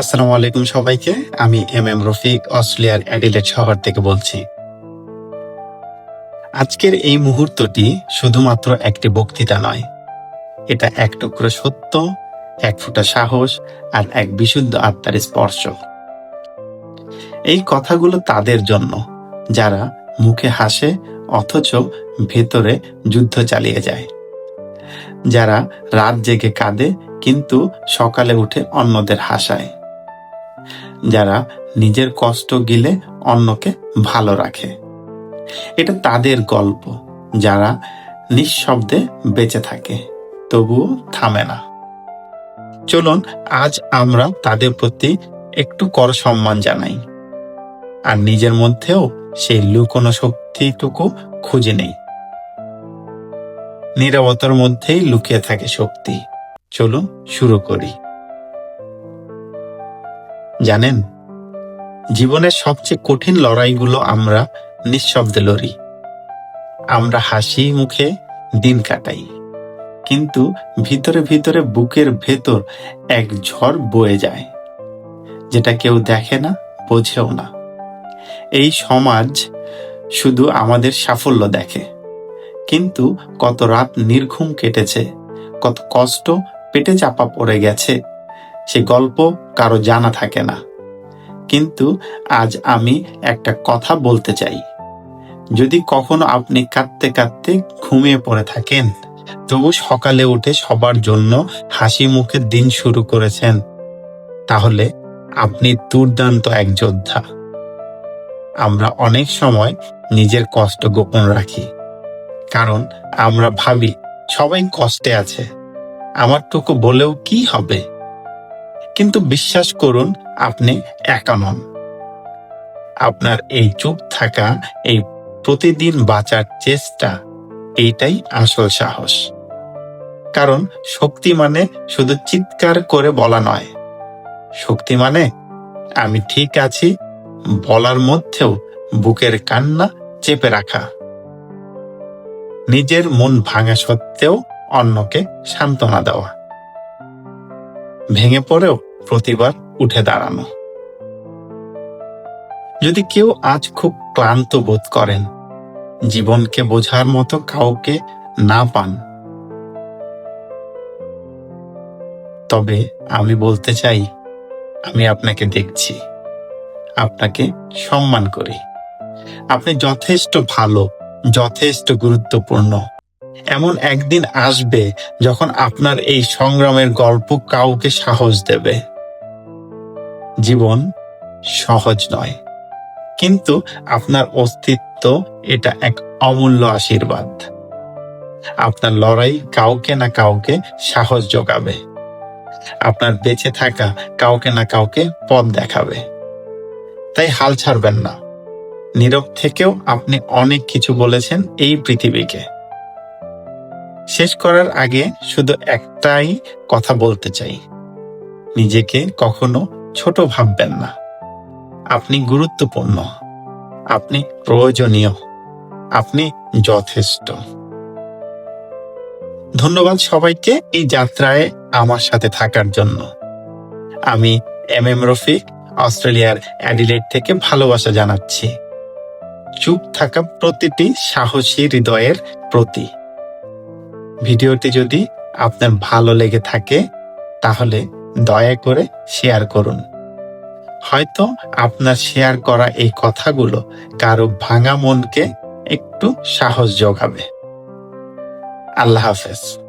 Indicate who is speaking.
Speaker 1: আসসালামু আলাইকুম সবাইকে। আমি এম এম রফিক, অস্ট্রেলিয়ার অ্যাডিলেট শহর থেকে বলছি। আজকের এই মুহূর্তটি শুধুমাত্র একটি বক্তৃতা নয়। এটা এক টুকরো সত্য, এক ফোঁটা সাহস, আর এক বিশুদ্ধ আত্মার স্পর্শ। এই কথাগুলো তাদের জন্য, যারা মুখে হাসে, অথচ ভেতরে যুদ্ধ চালিয়ে যায়। যারা রাত জেগে কাঁদে, কিন্তু সকালে উঠে অন্যদের হাসায়। যারা নিজের কষ্ট গিলে অন্যকে ভালো রাখে। এটা তাদের গল্প, যারা নিঃশব্দে বেঁচে থাকে, তবুও থামে না। চলুন, আজ আমরা তাদের প্রতি একটু কর সম্মান জানাই। আর নিজের মধ্যেও সেই লুকোনো শক্তিটুকু খুঁজে নেই। নিরবতার মধ্যেই লুকিয়ে থাকে শক্তি। চলুন, শুরু করি। জানেন? জীবনের সবচেয়ে কঠিন লড়াইগুলো আমরা নিঃশব্দে লড়ি। আমরা হাসি মুখে দিন কাটাই। কিন্তু ভিতরে ভিতরে বুকের ভেতর এক ঝড় বয়ে যায়, যেটা কেউ দেখে না, বোঝেও না। এই সমাজ শুধু আমাদের সাফল্য দেখে। কিন্তু কত রাত নির্ঘুম কেটেছে, কত কষ্ট পেটে চাপা পড়ে গেছে সে গল্প কারও জানা থাকে না। কিন্তু আজ আমি একটা কথা বলতে চাই। যদি কখনো আপনি কাঁদতে কাঁদতে ঘুমিয়ে পড়ে থাকেন, তবু সকালে উঠে সবার জন্য হাসি মুখে দিন শুরু করেছেন, তাহলে আপনি দুর্দান্ত এক যোদ্ধা। আমরা অনেক সময় নিজের কষ্ট গোপন রাখি, কারণ আমরা ভাবি, সবাই কষ্টে আছে আমারটুকু বলেও কি হবে? কিন্তু বিশ্বাস করুন, আপনি একা নন। আপনার এই চুপ থাকা, এই প্রতিদিন বাঁচার চেষ্টা, এইটাই আসল সাহস। কারণ শক্তি মানে শুধু চিৎকার করে বলা নয়। শক্তি মানে আমি ঠিক আছি, বলার মধ্যেও বুকের কান্না চেপে রাখা। নিজের মন ভাঙা সত্ত্বেও অন্যকে সান্ত্বনা দেওয়া। ভেঙে পড়েও প্রতিবার উঠে দাঁড়ানো। যদি কেউ আজ খুব ক্লান্ত বোধ করেন, জীবনকে বোঝার মতো কাউকে না পান, তবে আমি বলতে চাই, আমি আপনাকে দেখছি, আপনাকে সম্মান করি। আপনি যথেষ্ট ভালো, যথেষ্ট গুরুত্বপূর্ণ এমন একদিন আসবে যখন আপনার এই সংগ্রামের গল্প কাউকে সাহস দেবে। জীবন সহজ নয়, কিন্তু আপনার অস্তিত্ব এটা এক অমূল্য আশীর্বাদ। আপনার লড়াই কাউকে না কাউকে সাহস যোগাবে। আপনার বেঁচে থাকা কাউকে না কাউকে পথ দেখাবে। তাই হাল ছাড়বেন না। নীরব থেকেও আপনি অনেক কিছু বলেছেন এই পৃথিবীকে। শেষ করার আগে শুধু একটাই কথা বলতে চাই। নিজেকে কখনো ছোট ভাববেন না। আপনি গুরুত্বপূর্ণ। আপনি প্রয়োজনীয়। আপনি যথেষ্ট। ধন্যবাদ সবাইকে এই যাত্রায় আমার সাথে থাকার জন্য। আমি এম এম রফিক, অস্ট্রেলিয়ার অ্যাডিলেট থেকে ভালোবাসা জানাচ্ছি। চুপ থাকা প্রতিটি সাহসী হৃদয়ের প্রতি। ভিডিওটি যদি আপনার ভালো লেগে থাকে, তাহলে দয়া করে শেয়ার করুন। হয়তো আপনার শেয়ার করা এই কথাগুলো কারও ভাঙা মনকে একটু সাহস যোগাবে। আল্লাহ হাফেজ।